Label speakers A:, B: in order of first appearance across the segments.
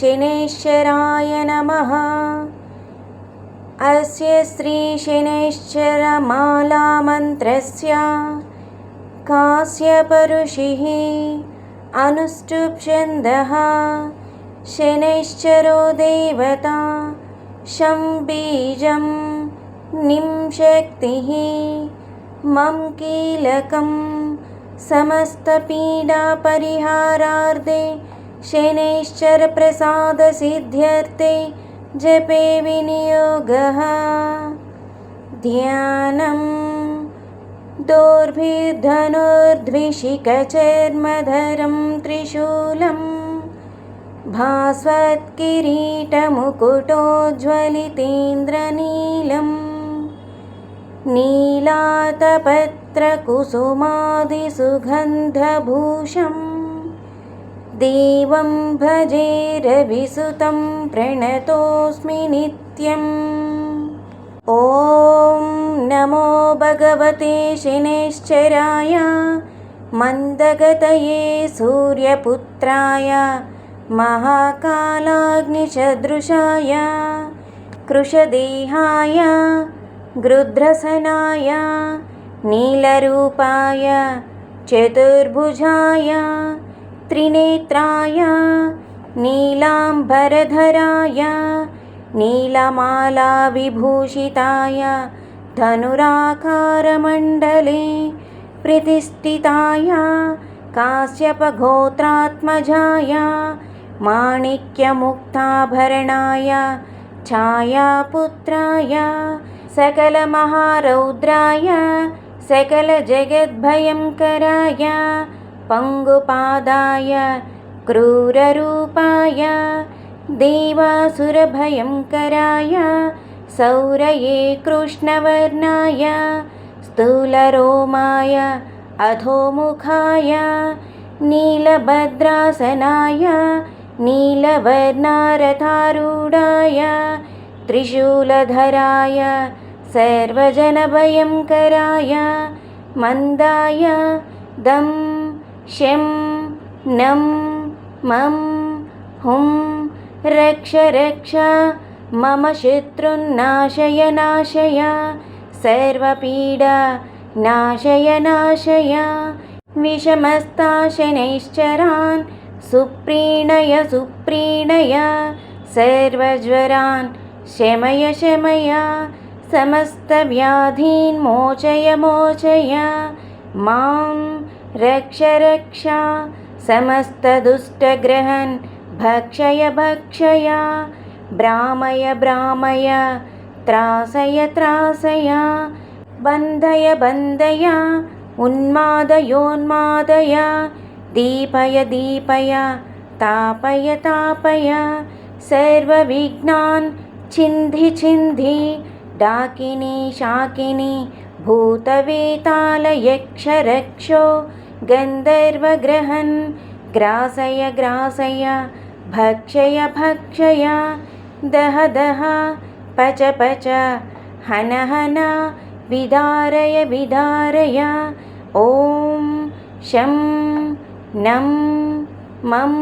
A: शनेश्वराय नमः। अस्य श्रीशनेश्वरमालामन्त्रस्य कास्यपऋषिः अनुष्टुप्छन्दः शनैश्चरो देवता शं बीजं निंशक्तिः मम कीलकं समस्तपीडापरिहारार्थे शनैश्चरप्रसादसिद्ध्यर्थे जपे विनियोगः। ध्यानं दोर्भिर्धनुर्द्विषिकचर्मधरं त्रिशूलम्। भास्वत्किरीटमुकुटोज्ज्वलितेन्द्रनीलम्। नीलातपत्रकुसुमादिसुगन्धभूषं देवं भजे रविसुतं प्रणतोऽस्मि नित्यम्। ॐ नमो भगवते शनैश्चराय मन्दगतये सूर्यपुत्राय महाकालाग्निसदृशाय कृशदेहाय गृध्रसनाय नीलरूपाय चतुर्भुजाय त्रिनेत्राय नीलाम्बरधराय नीलमालाविभूषिताय धनुराकारमण्डले प्रतिष्ठिताय काश्यपगोत्रात्मजाय माणिक्यमुक्ताभरणाय छायापुत्राय सकलमहारौद्राय सकलजगद्भयङ्कराय पङ्गुपादाय क्रूररूपाय देवासुरभयङ्कराय सौरये कृष्णवर्णाय स्थूलरोमाय अधोमुखाय नीलभद्रासनाय नीलवर्णारथारूढाय त्रिशूलधराय सर्वजनभयङ्कराय मन्दाय दं शं नं मं हुं रक्ष रक्ष मम शत्रुन्नाशय नाशय सर्वपीडा नाशय नाशय विषमस्ताशनैश्चरान् सुप्रीणय सुप्रीणय सर्वज्वरान् शमय शमय समस्तव्याधीन् मोचय मोचय मां रक्ष रक्ष समस्तदुष्टग्रहन् भक्षय भक्षय भ्रामय भ्रामय त्रासय त्रासय बन्धय बन्धय उन्मादयोन्मादय दीपय दीपय तापय तापय सर्वविघ्नान् छिन्धि छिन्धि डाकिनी शाकिनी भूतवेतालयक्षरक्षो गन्धर्वग्रहन् ग्रासय ग्रासय भक्षय भक्षय दह दह पच पच हन हन विदारय विदारय ॐ शं नं मं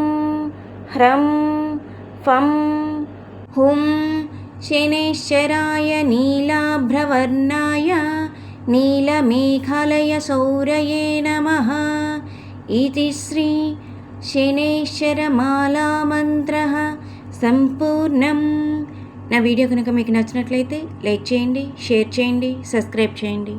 A: ह्रं फं हुं शनैश्चराय नीलाभ्रवर्णाय नीलमेघालयसौरये नमः इति श्री శనేశ్వరమాలామంత్రः సంపూర్ణం నా వీడియో కనుక మీకు నచ్చినట్లయితే లైక్ చేయండి షేర్ చేయండి సబ్స్క్రైబ్ చేయండి